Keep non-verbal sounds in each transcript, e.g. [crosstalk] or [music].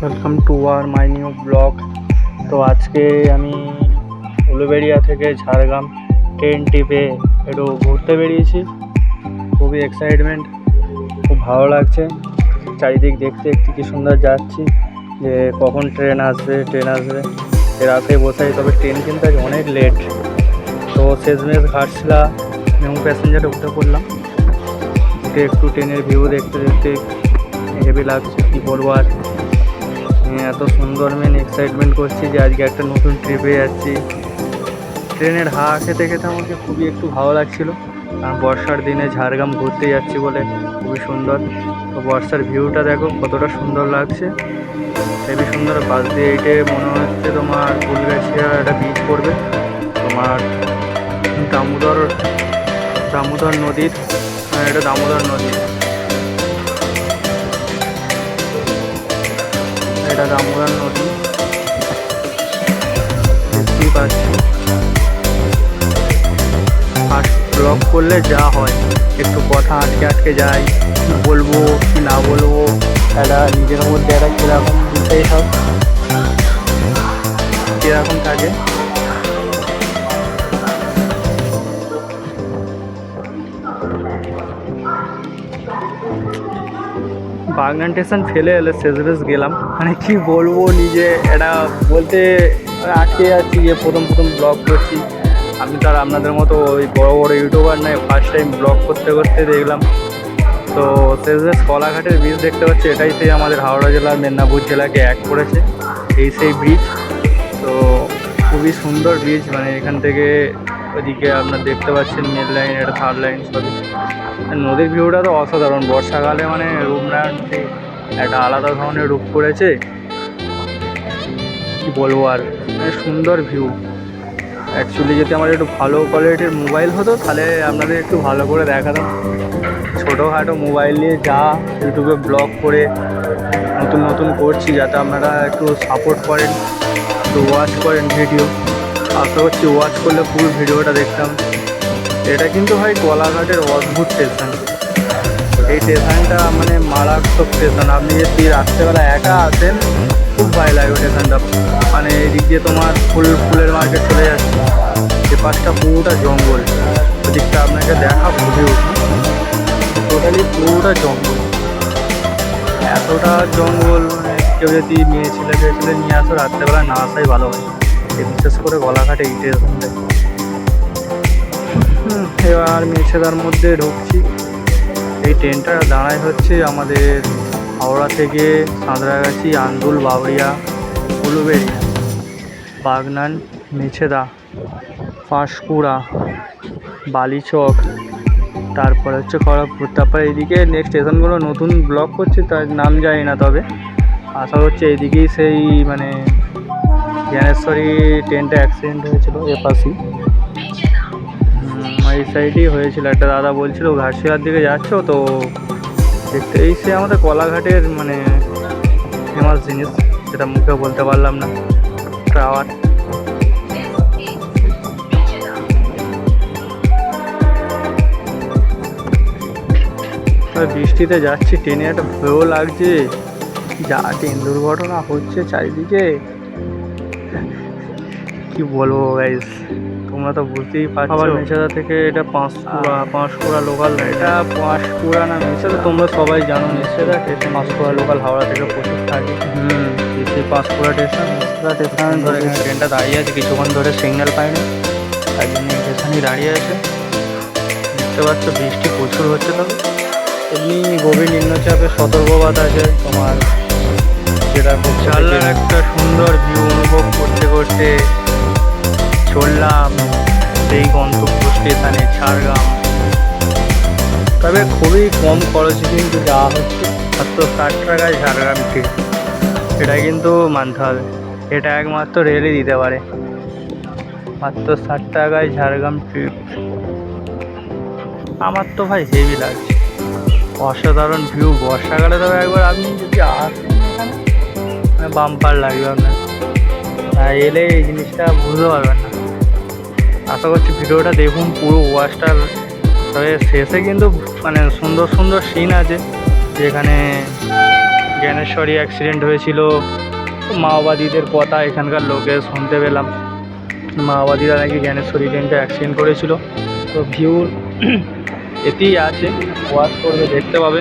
Welcome to আর my new blog তো আজকে আমি উলুবেড়িয়া থেকে ঝাড়গ্রাম ট্রেন টিপে একটু ঘুরতে বেরিয়েছি। খুবই এক্সাইটমেন্ট খুব ভালো লাগছে। চারিদিক দেখতে একটু কি সুন্দর যাচ্ছি যে কখন ট্রেন আসবে ট্রেন আসবে। রাতে বসাই, তবে ট্রেন কিন্তু আজ অনেক লেট তো শেষমেশ ঘাটশিলা নিউ প্যাসেঞ্জারে উঠে পড়লাম। উঠে একটু ট্রেনের ভিউ দেখতে দেখতে হেভি লাগছে, কী বলব আর। এত সুন্দর মেন এক্সাইটমেন্ট করছি যে আজকে একটা নতুন ট্রিপে যাচ্ছি। ট্রেনের হাওয়া খেতে খেতে আমাকে খুবই একটু ভালো লাগছিল। কারণ বর্ষার দিনে ঝাড়গ্রাম ঘুরতে যাচ্ছি বলে খুবই সুন্দর। তো বর্ষার ভিউটা দেখো কতটা সুন্দর লাগছে। হেবি সুন্দর বাস দিয়ে এইটে মনে হচ্ছে তোমার ফুলগাছিয়া একটা বিচ পড়বে। তোমার দামোদর দামোদর নদীর হ্যাঁ, এটা দামোদর নদী। এটা দামোদর নদী। দেখতেই পাচ্ছি আর ব্লগ করলে যা হয়, একটু কথা আটকে আটকে যাই, বলব কি না বলব, একটা নিজের মধ্যে একটা কীরকম বিষয় সব। কীরকম থাকে? বাগনান ফেলে এলে শেষবেশ গেলাম। মানে কি বলব নিজে, এটা বলতে আটকে যাচ্ছি যে প্রথম প্রথম ব্লগ করছি। আমি তো আর আপনাদের মতো ওই বড় বড় ইউটিউবার নয় ফার্স্ট টাইম ব্লগ করতে করতে দেখলাম। তো শেষবেশ কলাঘাটের ব্রিজ দেখতে পাচ্ছি, এটাই সেই আমাদের হাওড়া জেলার মেদিনীপুর জেলাকে এক করেছে, এই সেই ব্রিজ তো খুবই সুন্দর ব্রিজ মানে এখান থেকে ওদিকে আপনার দেখতে পাচ্ছেন মেন লাইন এটা থার্ড লাইন সবই। নদীর ভিউটা তো অসাধারণ। বর্ষাকালে মানে রূপনারায়ণটি একটা আলাদা ধরনের রূপ করেছে। কি বলব আর? মানে সুন্দর ভিউ অ্যাকচুয়ালি যদি আমার একটু ভালো কোয়ালিটির মোবাইল হতো, তাহলে আপনাদের একটু ভালো করে দেখাতাম। ছোটোখাটো মোবাইল নিয়ে যা ইউটিউবে ব্লগ করে, নতুন নতুন করছি যাতে আপনারা একটু সাপোর্ট করেন, একটু ওয়াচ করেন ভিডিও আশা করছি ওয়াচ করলে পুরো ভিডিওটা দেখতাম। এটা কিন্তু ভাই কোলাঘাটের অদ্ভুত স্টেশন এই স্টেশনটা মানে মারাত্মক স্টেশন আপনি যদি রাত্রেবেলা একা আসেন খুব ভয় লাগে ওই স্টেশনটা মানে এদিক দিয়ে তোমার ফুল ফুলের মার্কেট চলে যাচ্ছে। যে পাশটা পুরোটা জঙ্গল। ওদিকটা আপনাকে দেখা বুঝে উঠি টোটালি পুরোটা জঙ্গল। এতটা জঙ্গল মানে কেউ যদি মেয়ে ছেলেকে ছেলে নিয়ে আসো রাত্রেবেলা না আসাই ভালো হয়। বিশেষ করে গলাঘাটে এই স্টেশনটায় হুম, এবার মেছেদার মধ্যে ঢুকছি। এই ট্রেনটা দাঁড়ায় হচ্ছে আমাদের হাওড়া থেকে সাঁতরাগাছি আন্দুল বাবরিয়া উলুবেড়িয়া বাগনান মেছেদা পাঁশকুড়া বালিচক তারপরে হচ্ছে খড়গপুর। তারপরে এইদিকে নেক্সট স্টেশনগুলো নতুন ব্লক করছে তার নাম জানি না তবে। আশা করছি এইদিকেই সেই মানে জ্ঞানেশ্বরী ট্রেনটা অ্যাক্সিডেন্ট হয়েছিল এপাশেই। হুম, এই সাইডেই হয়েছিল। একটা দাদা বলছিল, ঘাটশিলার দিকে যাচ্ছ তো? দেখতে এই সে আমাদের কলাঘাটের মানে ফেমাস জিনিস, যেটা মুখে বলতে পারলাম না। টাওয়ার বৃষ্টিতে যাচ্ছি, ট্রেনে একটা ভয়ও লাগছে। যা ট্রেন দুর্ঘটনা হচ্ছে চারিদিকে। কি বলব গাইস তোমরা তো বুঝতেই পারছ। আবার মেছেদা থেকে এটা পাঁশকুড়া পাঁশকুড়া লোকাল এটা পাঁশকুড়া না মেছেদা তোমরা সবাই জানো মেছেদা স্টেশন পাঁশকুড়া লোকাল হাওড়া থেকে প্রচুর থাকে। হুম। সেই পাঁশকুড়া স্টেশন স্টেশন ধরে এখানে ট্রেনটা দাঁড়িয়ে আছে কিছুক্ষণ ধরে সিগন্যাল পাইনি তাই জন্য স্টেশনই দাঁড়িয়ে আছে। দেখতে পাচ্ছ বৃষ্টি প্রচুর হচ্ছে তবে। এমনি গভীর নিম্নচাপে সতর্কবাদ আছে তোমার যেটা খুব একটা সুন্দর ভিউ অনুভব করতে করতে চললাম সেই গন্তব্য স্টেশনে ঝাড়গ্রাম তবে খুবই কম খরচে কিন্তু যাওয়া হচ্ছে। মাত্র ষাট টাকায় ঝাড়গ্রাম ট্রিপ এটা কিন্তু মানতে হবে। এটা একমাত্র রেলই দিতে পারে। মাত্র ষাট টাকায় ঝাড়গ্রাম ট্রিপ আমার তো ভাই হেভি লাগছে। অসাধারণ ভিউ বর্ষাকালে তবে একবার আপনি যদি আসেন এখানে মানে বাম্পার লাগবে আপনার। এলে এই জিনিসটা বুঝতে পারবেন না। আশা করছি ভিডিওটা দেখুন, পুরো ওয়াশটার তবে শেষে কিন্তু মানে সুন্দর সুন্দর সিন আছে, যেখানে জ্ঞানেশ্বরী অ্যাক্সিডেন্ট হয়েছিল, মাওবাদীদের কথা এখানকার লোকের শুনতে পেলাম। মাওবাদীরা নাকি জ্ঞানেশ্বরী ট্রেনটা অ্যাক্সিডেন্ট করেছিল। তো ভিউর [clears throat] এতেই আছে ওয়াচ করবে, দেখতে পাবে।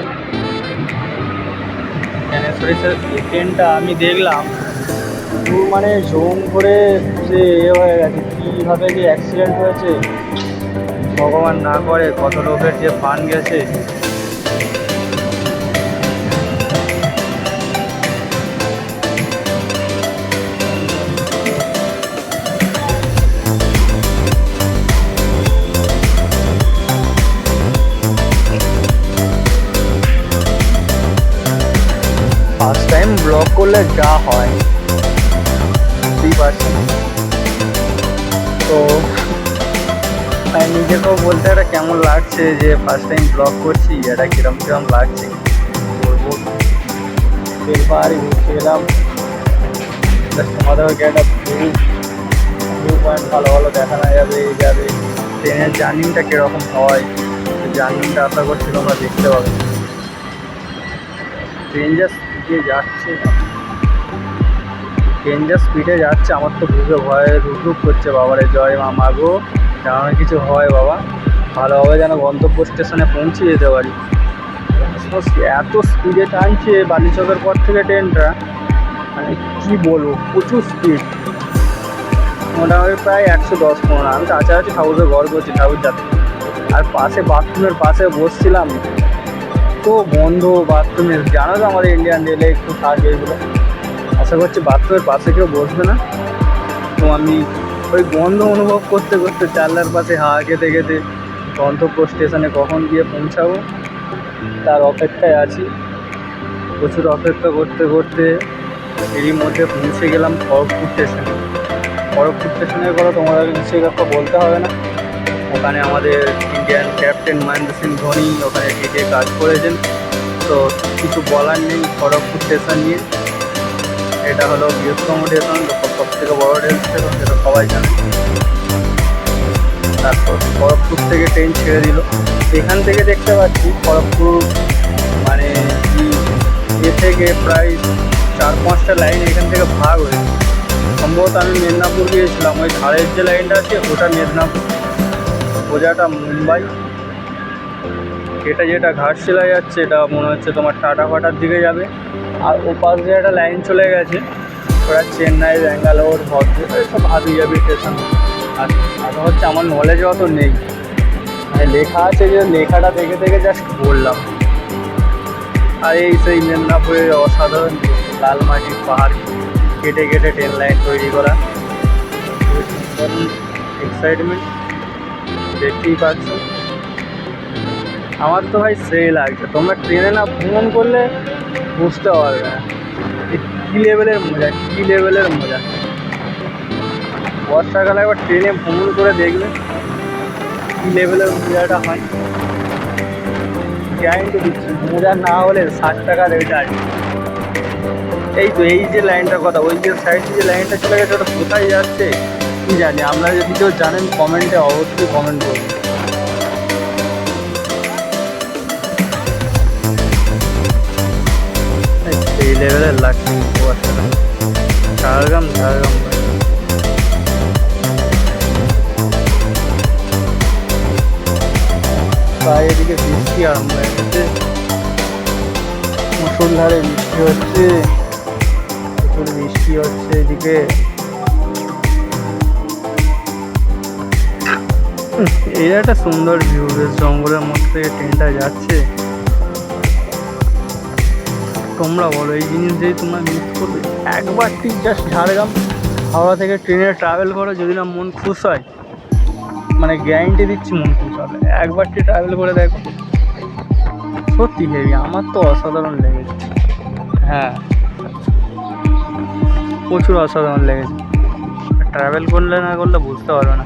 জ্ঞানেশ্বরী স্যার ট্রেনটা আমি দেখলাম। মানে জোম করে যে এ হয়ে গেছে। কীভাবে কি অ্যাক্সিডেন্ট হয়েছে? ভগবান না করে কত লোকের যে প্রাণ গেছে। ফার্স্ট টাইম ব্লগ করলে যা হয়, বুঝতেই পারছি তো আমি নিজেকেও বলতে একটা কেমন লাগছে যে ফার্স্ট টাইম ব্লগ করছি, এটা কিরম কিরম লাগছে? করব এরপরই ঘুরতে Just তোমাদেরকে একটা ভিউ ভিউ পয়েন্ট ভালো ভালো দেখানো যাবে, এই যাবে। ট্রেনের জার্নিংটা কীরকম হয় জার্নিংটা আশা করছি তোমরা দেখতে পাবে। ট্রেন যা যাচ্ছে ট্রেন যা স্পিডে যাচ্ছে, আমার তো বুঝে ভয়ে রুক করছে বাবারে, জয় মা মাগো যেন না কিছু হয় বাবা, ভালোভাবে যেন গন্তব্য স্টেশনে পৌঁছে যেতে পারি। এত স্পিডে টানছে বালিচকের পর থেকে ট্রেনটা মানে কী বলব, প্রচুর স্পিড মোটামুটি প্রায় একশো দশ পনেরো। আমি কাছাকাছি ঠাকুরের ঘর করছি, ঠাকুর যাতে আর পাশে বাথরুমের পাশে বসছিলাম। তো বন্ধ বাথরুমের জানো তো আমাদের ইন্ডিয়ান রেলে একটু থাকে এগুলো। আশা করছি বাথরুমের পাশে কেউ বসবে না। তো আমি ওই গন্ধ অনুভব করতে করতে চাল্লার পাশে হাওয়া খেতে খেতে গন্তব্য স্টেশনে কখন গিয়ে পৌঁছাবো, তার অপেক্ষায় আছি। প্রচুর অপেক্ষা করতে করতে এরই মধ্যে পৌঁছে গেলাম খড়গপুর স্টেশনে। খড়গপুর স্টেশনের কথা তোমাদের নিশ্চয়ই কথা বলতে হবে না। ওখানে আমাদের ইন্ডিয়ান ক্যাপ্টেন মহেন্দ্র সিং ধোনি ওখানে টিকে কাজ করেছেন। তো কিছু বলার নেই খড়গপুর স্টেশন নিয়ে। এটা হলো বৃহত্তম স্টেশন সব থেকে বড় রেল স্টেশন যেটা সবাই জানে। তারপর খড়গপুর থেকে ট্রেন ছেড়ে দিল। এখান থেকে দেখতে পাচ্ছি খড়গপুর মানে এ থেকে প্রায় চার পাঁচটা লাইন এখান থেকে ভাগ হয়েছে সম্ভবত আমি মেদিনীপুর গিয়েছিলাম, ওই ধারের যে লাইনটা আছে, ওটা মেদিনীপুর। বোঝাটা মুম্বাই। এটা যেটা ঘাটশিলা যাচ্ছে, এটা মনে হচ্ছে তোমার টাটা ফাটার দিকে যাবে। আর ও পাশ দিয়ে একটা লাইন চলে গেছে। ওরা চেন্নাই, ব্যাঙ্গালোর সব হাবি যাবি স্টেশন আর আর হচ্ছে আমার নলেজ অত নেই। মানে লেখা আছে যে লেখাটা দেখে দেখে জাস্ট বললাম। আর এই সেই মেদিনীপুরের অসাধারণ লাল মাটির পাহাড়, কেটে কেটে ট্রেন লাইন তৈরি করা। এক্সাইটমেন্ট দেখতেই পাচ্ছ। আমার তো ভাই সেই লাগছে। তোমরা ট্রেনে না ভ্রমণ করলে বুঝতে পারবে কী লেভেলের মজা, কী লেভেলের মজা। বর্ষাকালে একবার ট্রেনে ভ্রমণ করে দেখবে কী লেভেলের মজাটা হয়। গ্যারেন্টি দিচ্ছি, মজা না হলে ষাট টাকা রেট আছে। এই তো, এই যে লাইনটার কথা, ওই যে সাইডে যে লাইনটা চলে গেছে, ওটা কোথায় যাচ্ছে? কি জানি, আপনারা যদি কেউ জানেন কমেন্টে অবশ্যই কমেন্ট করবেন। এই লেভেলের কুয়াশাটা ঝাড়গ্রাম ঝাড়গ্রাম। প্রায় এদিকে বৃষ্টি আরম্ভ হয়ে গেছে মুসুলধারে বৃষ্টি হচ্ছে প্রচুর বৃষ্টি হচ্ছে এদিকে এই একটা সুন্দর ভিউ জঙ্গলের মধ্যে ট্রেনটা যাচ্ছে তোমরা বলো, এই জিনিস যদি তোমরা মিস করবে। একবার ঠিক জাস্ট ঝাড়গ্রাম, হাওড়া থেকে ট্রেনে ট্রাভেল করো, যদি না মন খুশ হয়। মানে গ্যারেন্টি দিচ্ছি মন খুশ হবে। একবারটি ট্রাভেল করে দেখো। সত্যি হেভি আমার তো অসাধারণ লেগেছে। হ্যাঁ। প্রচুর অসাধারণ লেগেছে। ট্রাভেল করলে না করলে বুঝতে পারবে না।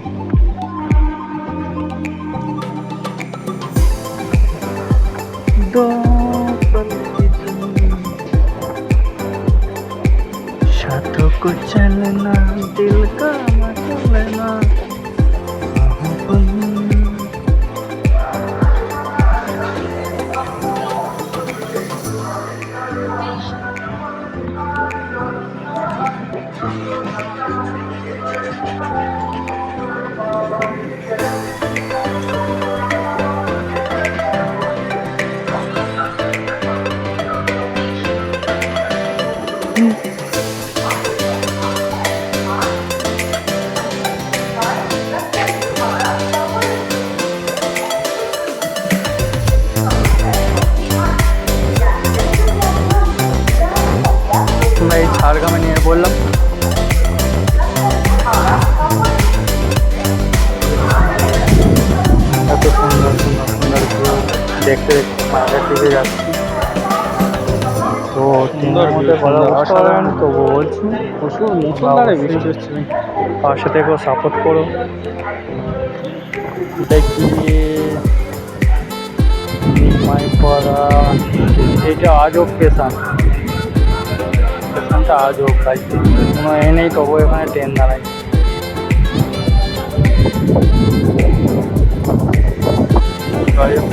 को चलना दिल का मचलना পাশে থেকেও সাপোর্ট করো। দেখি এটা আজও পেশান পেশানটা আজও ভাই কোনো এ নেই তবু এখানে ট্রেন দাঁড়ায়। আজব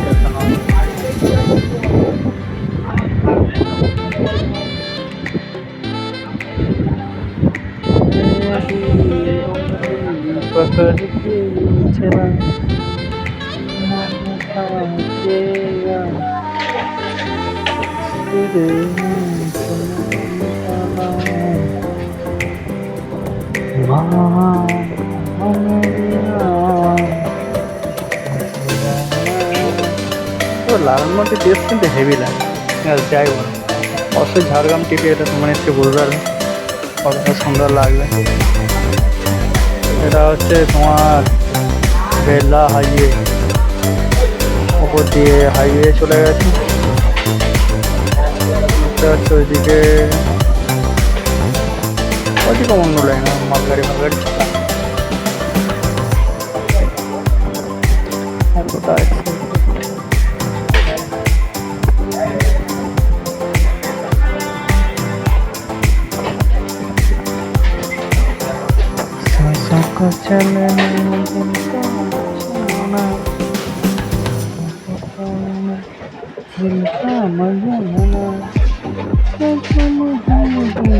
লালমোহনটি টেস্ট কিন্তু হেভি লাগে যাই বল অবশ্যই ঝাড়গ্রাম টিপে এটা তোমার একটু বুঝতে পারবে কতটা সুন্দর লাগবে। এটা হচ্ছে তোমার বেল্লা হাইওয়ে। ওপর দিয়ে হাইওয়ে চলে গেছে। এটা হচ্ছে ওইদিকে ওইদিকে অন্য line মালগাড়ি মালগাড়ি こちらの人間と同じような自分が迷うなら最初の自分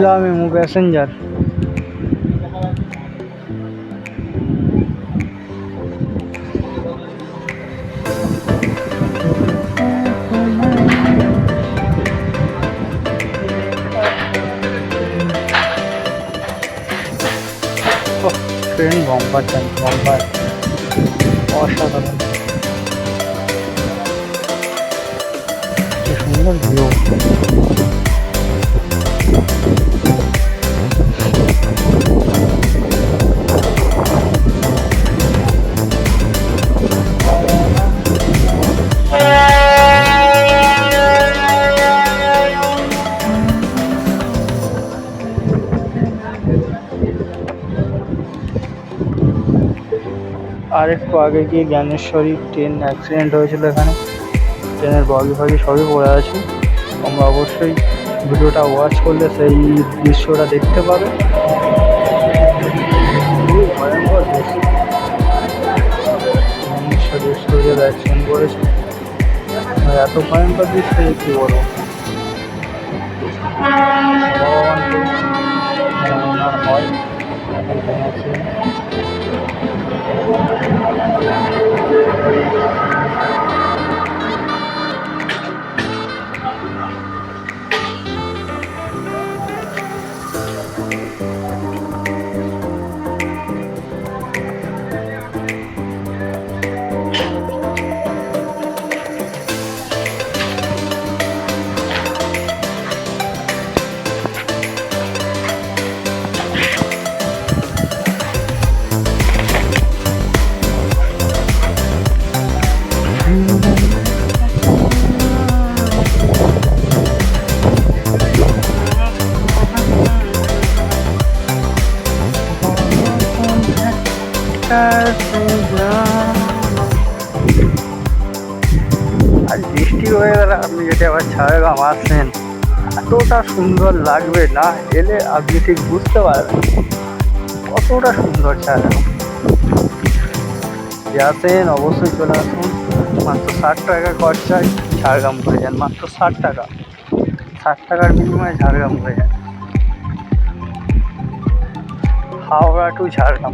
Ghatshila MEMU passenger train bomber train bomber অসাধারণ কি সুন্দর ভিউ আর একটু আগে গিয়ে জ্ঞানেশ্বরী ট্রেন অ্যাক্সিডেন্ট হয়েছিল এখানে। ট্রেনের বগি ফগি সবই পড়ে আছে। তোমরা অবশ্যই ভিডিওটা ওয়াচ করলে সেই দৃশ্যটা দেখতে পাবে। ভয়ঙ্কর এত ভয়ঙ্কর দৃশ্য কী বলব? হয় এখন অ্যাক্সিডেন্ট যদি আবার ঝাড়গ্রাম আসেন এতটা সুন্দর লাগবে না এলে আপনি ঠিক বুঝতে পারবেন। কতটা সুন্দর ঝাড়গ্রাম যে আসেন অবশ্যই চলে আসুন। মাত্র ষাট টাকা খরচায় ঝাড়গ্রাম ঘুরে যান। মাত্র ষাট টাকা। ষাট টাকার বিনিময়ে ঝাড়গ্রাম ঘুরে যান। হাওড়া টু ঝাড়গ্রাম,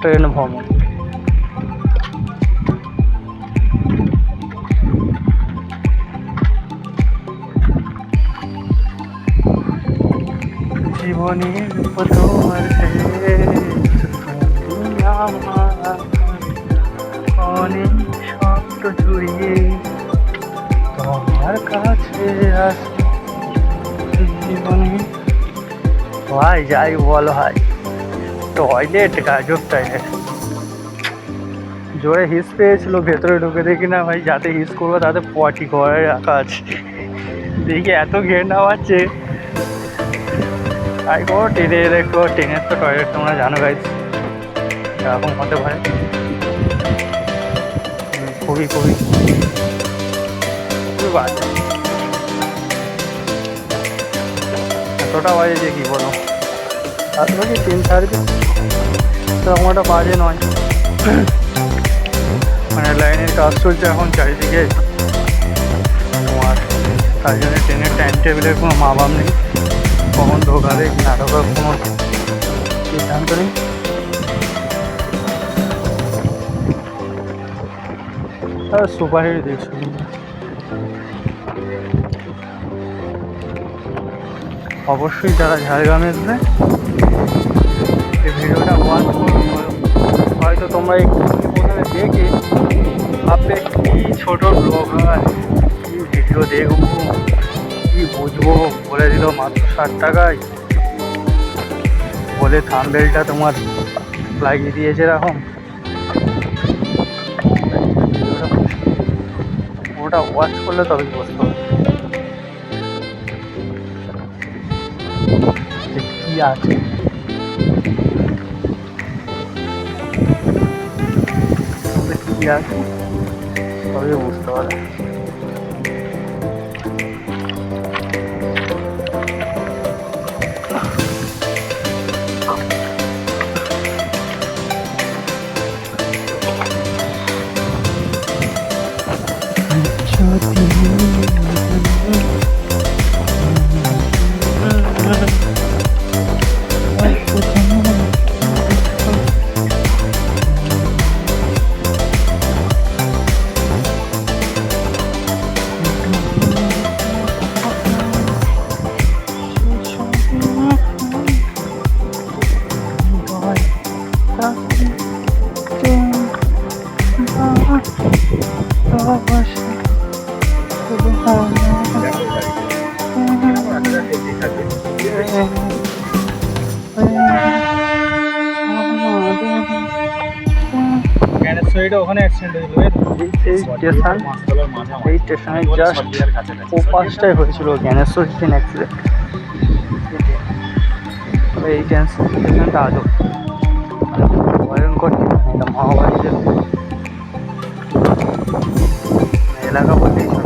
ট্রেন ভ্রমণ। জীবনের তোমার অনেক স্বপ্ন জুড়িয়ে তোমার কাছে আসি ভাই, যাই বল ভাই টয়লেট গাজব টয়লেট জোরে হিস পেয়েছিল, ভেতরে ঢুকে দেখি না ভাই, যাতে হিস করব তাতে পটি করে রাখা আছে। দেখি এত ঘেন্না পাচ্ছে তাই করো ট্রেনে একটু ট্রেনের তো টয়লেট তোমরা জানো গাইজ এরকম হতে পারে। খুবই খুবই। খুবই বাজে। এতটা বাজে যে কি বলো তারপরে কি সাড়ে তিন সেরকম একটা বাজে নয়। মানে লাইনের কাজ চলছে এখন চারিদিকে। তোমার তাই জন্য ট্রেনের টাইম টেবিলের কোনো মা বাপ নেই। কখন ঢোকাবে না ঢোকাবে কোনো সিদ্ধান্ত নেই। সুপার হিট দেখছ অবশ্যই যারা ঝাড়গ্রামে আসবে এই ভিডিওটা ওয়াচ করো হয়তো তোমরা এই প্রথমে দেখে ভাববে, কি ছোট ব্লগ হয় কি ভিডিও দেখব। কি বুঝব? বলে দিল মাত্র ষাট টাকায়। বলে থাম্বেলটা তোমার লাগিয়ে দিয়েছে এরকম। ওটা ওয়াচ করলে তবেই বুঝতে যে কি আছে? কি আছে? তবে বুঝতে পারবে জ্ঞানেশ্বরীটা ওখানে অ্যাক্সিডেন্ট হয়েছিল এই স্টেশন এই স্টেশনে জাস্ট ও পাঁচটায় হয়েছিল জ্ঞানেশ্বর ট্রেন অ্যাক্সিডেন্ট তবে এই ট্রেন স্টেশনটা আজও ভয়ঙ্কর এটা মহাবাড়িতে এলাকা বলতেই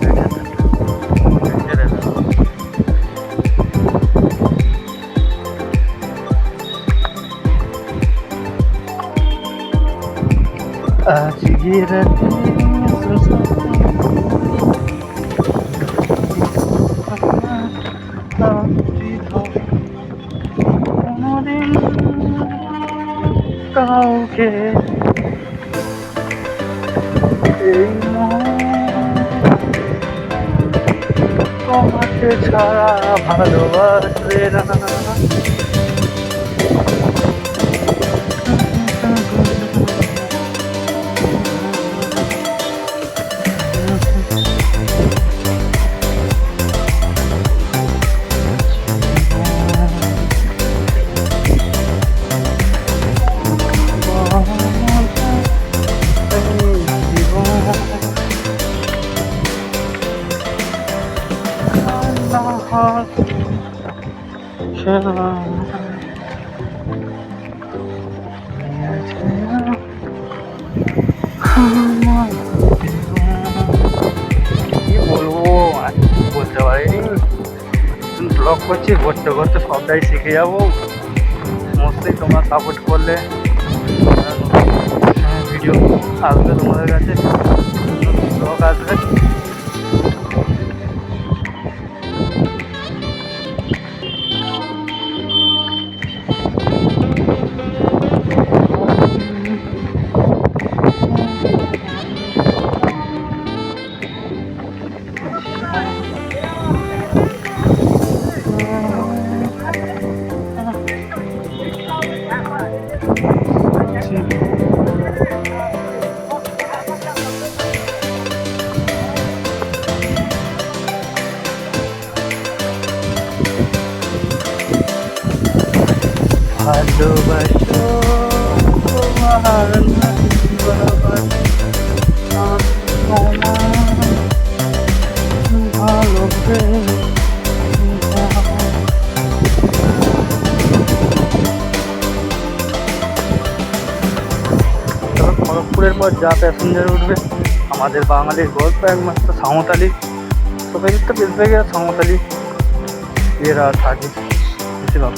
কাউকে এই তোমাকে ছাড়া ভালোবাসবে না সমস্তই তোমরা সাপোর্ট করলে ভিডিও আসবে তোমাদের কাছে। ব্লগ আসবে। খড়গপুরের পর যা প্যাসেঞ্জার উঠবে, আমাদের বাঙালির গল্প একমাত্র সাঁওতালি সবাই তো বেশিরভাগই সাঁওতালি এরা থাকে বেশিরভাগ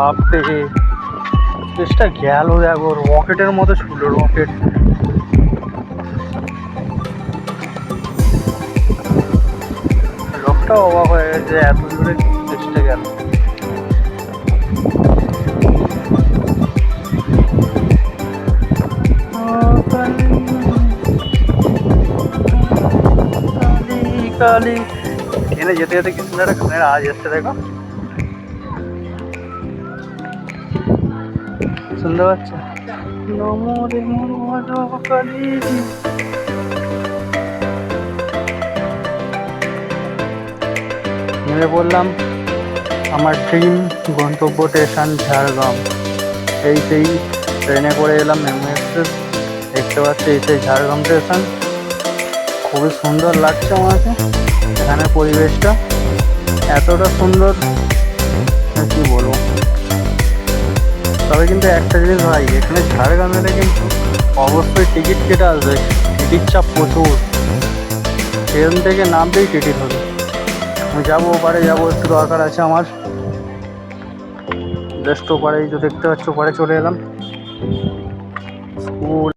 বাপরে চেষ্টা গেল দেখো, রকেটের মতো ছিল রকেট। লোকটা অবাক হয়ে গেছে, এত দূরে চেষ্টা গেল। কালী এখানে যেতে যেতে কিছু একটা গানের আওয়াজ এসছে দেখো। শুনতে পাচ্ছ? নমো রে নমো নেমে বললাম আমার ট্রেন গন্তব্য স্টেশন ঝাড়গ্রাম। এই সেই ট্রেনে করে এলাম মেমো এক্সপ্রেস দেখতে পাচ্ছি এই সেই ঝাড়গ্রাম স্টেশন। খুবই সুন্দর লাগছে আমাকে এখানে পরিবেশটা এতটা সুন্দর। কি বলব? তবে কিন্তু একটা জিনিস ভাই, এখানে ঝাড়গ্রামে কিন্তু অবশ্যই টিকিট কেটে আসবে, টিকিট চাপ প্রচুর। ট্রেন থেকে নামতেই টিকিট হবে। আমি যাব, ওপারে যাব, একটু দরকার আছে আমার। জাস্ট ওপারেই তো দেখতে পাচ্ছ, ওপারে চলে এলাম।